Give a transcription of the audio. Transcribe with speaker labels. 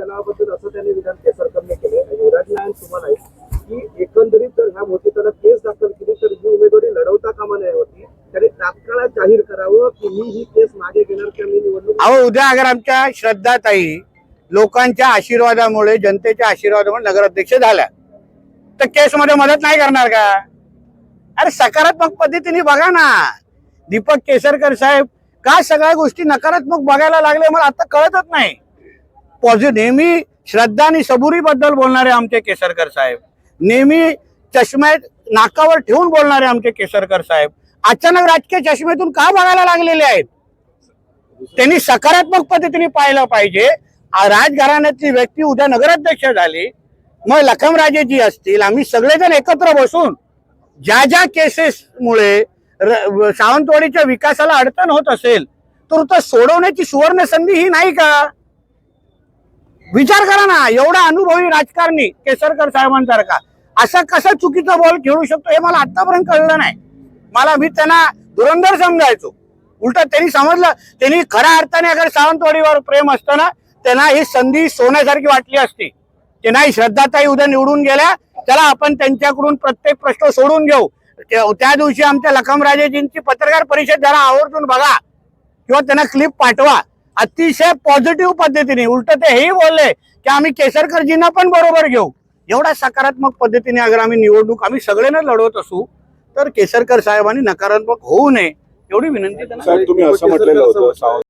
Speaker 1: तलावाबद्दल असं त्यांनी विधान केसरकरने केले. युवराज नारायण तुम्हाला की एकंदरीत जर ह्या मोठीकडे केस दाखल केली तर ही उमेदवारी लढवता कामा नये होती. त्यांनी तात्काळ जाहीर करावं की मी ही केस मागे घेणार मी निवडणूक
Speaker 2: अहो उद्या अगर आमच्या श्रद्धाताई लोकांच्या आशीर्वादामुळे जनतेच्या आशीर्वादामुळे नगराध्यक्ष झाल्या तर केसमध्ये मदत नाही करणार का? अरे सकारात्मक पद्धतीने बघा ना. दीपक केसरकर साहेब का सगळ्या गोष्टी नकारात्मक बघायला लागले मला आता कळतच नाही. पॉझि नेहमी श्रद्धा आणि सबुरीबद्दल बोलणारे आमचे केसरकर साहेब. नेहमी चष्म्यात नाकावर ठेवून बोलणारे आमचे केसरकर साहेब. अचानक राजकीय चष्म्यातून का बघायला लागलेले आहेत? त्यांनी सकारात्मक पद्धतीने पाहिलं पाहिजे. राजघराण्यातली व्यक्ती उद्या नगराध्यक्ष झाली. मग लखमराजेजी असतील. आम्ही सगळेजण एकत्र बसून ज्या ज्या केसेसमुळे सावंतवाडीच्या विकासाला अडचण होत असेल तर तो सोडवण्याची सुवर्ण संधी ही नाही का? विचार करा ना एवढा अनुभवी राजकारणी केसरकर साहेबांसारखा. असा कसा चुकीचा बॉल खेळू शकतो हे मला आतापर्यंत कळलं नाही. मला मी त्यांना धुरंधर समजायचो. उलट त्यांनी समजलं त्यांनी खऱ्या अर्थाने अगर सावंतवाडीवर प्रेम असतं ना त्यांना ही संधी सोन्यासारखी वाटली असती. की नाही श्रद्धाताई उद्या निवडून गेल्या त्याला आपण त्यांच्याकडून प्रत्येक प्रश्न सोडून घेऊ. त्या त्या दिवशी आमच्या लखमराजेजींची पत्रकार परिषद जरा आवर्जून बघा. किंवा त्यांना क्लिप पाठवा. अतिशय पॉझिटिव्ह पद्धतीने उलट ते हेही बोलले की आम्ही केसरकरजींना पण बरोबर घेऊ. एवढा सकारात्मक पद्धतीने अगर आम्ही निवडणूक आम्ही सगळ्यांना लढवत असू तर केसरकर साहेबांनी नकारात्मक होऊ नये एवढी विनंती त्यांना